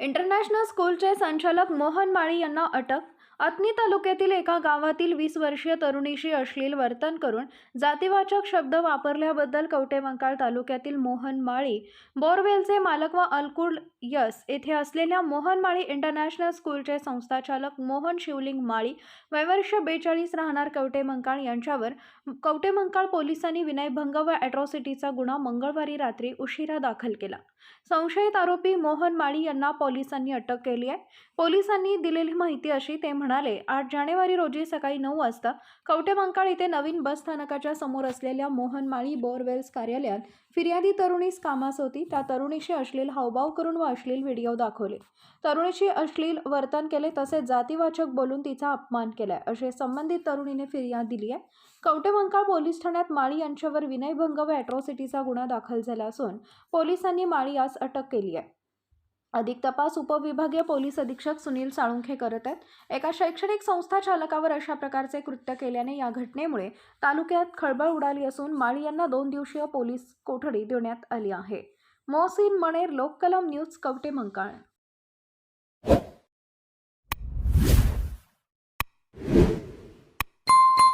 International स्कूलचे संचालक मोहन माळी यांना अटक अत्नी तालुक्यातील एका गावातील वीस वर्षीय तरुणीशी अश्लील वर्तन करून जातीवाचक शब्द वापरल्याबद्दल कवटेमंकाळ तालुक्यातील मोहन माळी बोरवेलचे मालक व अलकुड यस येथे असलेल्या मोहन माळी इंटरनॅशनल स्कूलचे संस्थाचालक मोहन शिवलिंग माळी वयवर्ष बेचाळीस राहणार कवटेमंकाळ यांच्यावर कवटेमंकाळ पोलिसांनी विनयभंग व अॅट्रॉसिटीचा गुन्हा मंगळवारी रात्री उशिरा दाखल केला. संशयित आरोपी मोहन माळी यांना पोलिसांनी अटक केली आहे. पोलिसांनी दिलेली माहिती अशी ते म्हणाले आठ जानेवारी रोजी सकाळी नऊ वाजता कवटेमंकाळ इथे नवीन बस स्थानकाच्या समोर असलेल्या मोहन माळी बोरवेल्स कार्यालयात फिर्यादी तरुणीस कामास होती. त्या तरुणीशी अश्लील हावभाव करून व अश्लील व्हिडिओ दाखवले. तरुणीशी अश्लील वर्तन केले तसेच जातीवाचक बोलून तिचा अपमान केलाय असे संबंधित तरुणीने फिर्याद दिली आहे. कवटेमंकाळ पोलीस ठाण्यात माळी यांच्यावर विनयभंग व अॅट्रॉसिटीचा गुन्हा दाखल झाला असून पोलिसांनी माळी यास अटक केली आहे. अधिक तपास उपविभागीय पोलीस अधीक्षक सुनील साळुंखे करत आहेत. एका शैक्षणिक संस्था चालकावर अशा प्रकारचे कृत्य केल्याने या घटनेमुळे तालुक्यात खळबळ उडाली असून माळी यांना दोन दिवसीय पोलीस कोठडी देण्यात आली आहे. मोहसिन मणेर लोककलम न्यूज कवटे मंकाळ